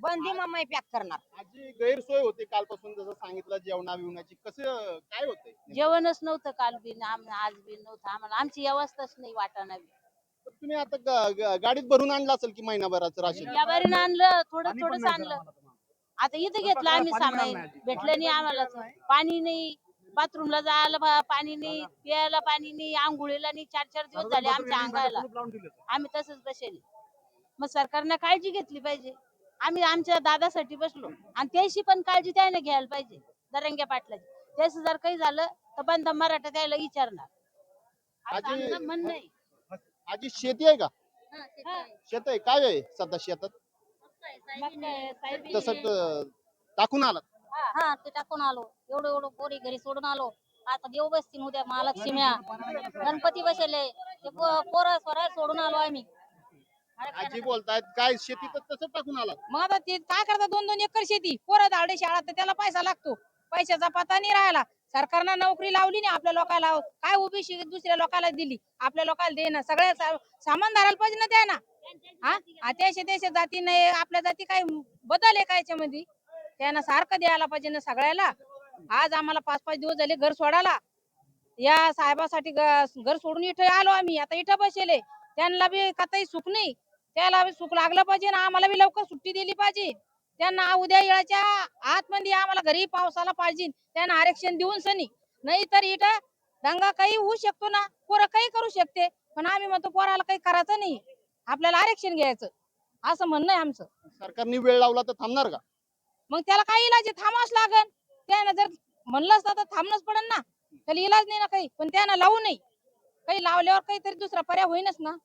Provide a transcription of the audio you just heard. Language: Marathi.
बंदी मम्मी पॅक करणार. आजी गैरसोय होते कालपासून जसं सांगितलं जेवणा बिवण्याची कसं काय होतंय? जेवणच नव्हतं काल बी न आम- आज बी नव्हतं. आम्हाला आमची व्यवस्थाच नाही वाटाणा बी. तुम्ही आता ग- ग- गाडीत भरून आणलं असेल की महिनाभराचं राशन? या बारीनं आणलं थोडं थोडंच आणलं. आता इथं घेतलं आम्ही सामान. भेटलं नाही आम्हाला पाणी नाही. बाथरूमला जायला पाणी नाही. प्यायला पाणी नाही. आंघोळीला नाही. चार चार दिवस झाले आमच्या अंगाला. आम्ही तसंच बसेल. मग सरकारनं काळजी घेतली पाहिजे. आम्ही आमच्या दादासाठी बसलो. आणि त्याशी पण काळजी त्याने घ्यायला पाहिजे दरंग्या पाटलाची. त्याचं जर काही झालं तर बंद मराठा त्याला विचारणार. असं आजी- आमचं म्हणणं आहे. आजी शेती आहे का? शेत आहे. काय आहे सध्या शेतात? मग काय, साहेबी- तसं टाकून आलात. हा ते टाकून आलो. एवढं एवढं पोरी घरी सोडून आलो. आता देव बसतील उद्या महालक्ष्म्या गणपती बसले ते पो- पोरं सोडून आलो आम्ही. आजी बोलतायत काय शेती तर तसं टाकून आलात. मग आता ते काय करतात दोन दोन एकर शेती. पोरं धावडे शाळा तर त्याला पैसा लागतो. पैशाचा पत्ता नाही राहिला. सरकारनं नोकरी लावली नाही आपल्या लोकांना काय उभी दुसऱ्या लोकांना दिली? आपल्या लोकांना दे ना सगळ्या सा- सामान धरायला पाहिजे ना त्या ना हा? आ, त्याशे त्याशे जाती नाही आपल्या जाती काय बदल आहे का याच्यामध्ये? त्यांना सारखं द्यायला पाहिजे ना सगळ्याला. आज आम्हाला पाच पाच दिवस झाले घर सोडायला. या साहेबासाठी ग- घर सोडून इथं आलो आम्ही. आता इथं बसले. त्यांना बी काही सुख नाही. त्याला सुख लागलं पाहिजे ना. आम्हाला बी लवकर सुट्टी दिली पाहिजे. त्यांना उद्या येळाच्या आतमध्ये आम्हाला घरी पावसाला पाहिजे. त्यांना आरक्षण देऊन सनी. नाही तर इथं दंगा काही होऊ शकतो ना. पोरं काही करू शकते. पण आम्ही म्हणतो पोराला काही करायचं नाही. आपल्याला आरक्षण घ्यायचं. असं म्हणणं आहे आमचं. सरकारने वेळ लावला तर थांबणार का? मग त्याला काही इलाज आहे? थांबावंच लागन. त्यानं जर म्हणलं असतं तर थांबणंच पडन ना. त्याला इलाज नाही ना काही. पण त्यानं लावू नाही काही लावल्यावर काहीतरी दुसरा पर्याय होईनच ना.